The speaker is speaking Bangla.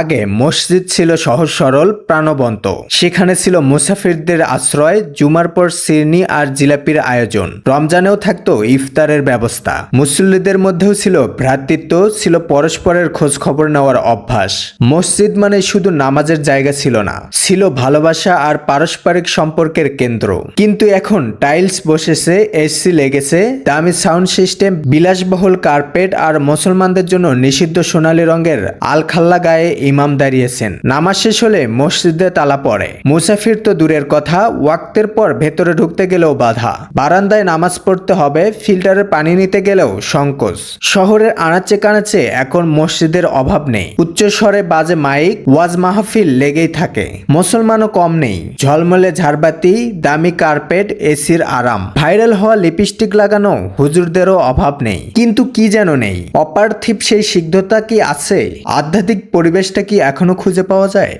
আগে মসজিদ ছিল সহজ সরল, প্রাণবন্ত। সেখানে ছিল মুসাফিরদের আশ্রয়, জুমার পর সিরনি আর জিলাপির আয়োজন। রমজানেও থাকতো ইফতারের ব্যবস্থা। মুসল্লিদের মধ্যেও ছিল ভ্রাতৃত্ব, ছিল পরস্পরের খোঁজ খবর নেওয়ার অভ্যাস। মসজিদ মানে শুধু নামাজের জায়গা ছিল না, ছিল ভালোবাসা আর পারস্পরিক সম্পর্কের কেন্দ্র। কিন্তু এখন টাইলস বসেছে, এসি লেগেছে, দামি সাউন্ড সিস্টেম, বিলাসবহুল কার্পেট আর মুসলমানদের জন্য নিষিদ্ধ সোনালী রঙের আলখাল্লা গায়ে ইমাম দাঁড়িয়েছেন। নামাজ শেষ হলে মসজিদে তালা পড়ে। মুসাফির তো দূরের কথা, ওয়াক্তের পর ভেতরে ঢুকতে গেলেও বাধা। বারান্দায় নামাজ পড়তে হবে, ফিল্টারের পানি নিতে গেলেও সংকোচ। শহরের আনাচে কানাচে এখন মসজিদের অভাব নেই। উচ্চ স্বরে বাজে মাইক, ওয়াজ মাহফিল লেগেই থাকে। মুসলমানও কম নেই। ঝলমলে ঝাড়বাতি, দামি কার্পেট, এসির আরাম। ভাইরাল হওয়া লিপস্টিক লাগানো হুজুরদেরও অভাব নেই। কিন্তু কি যেন নেই? অপার্থিব সেই সিদ্ধতা কি আছে? আধ্যাত্মিক পরিবেশটা কি এখনও খুঁজে পাওয়া যায়?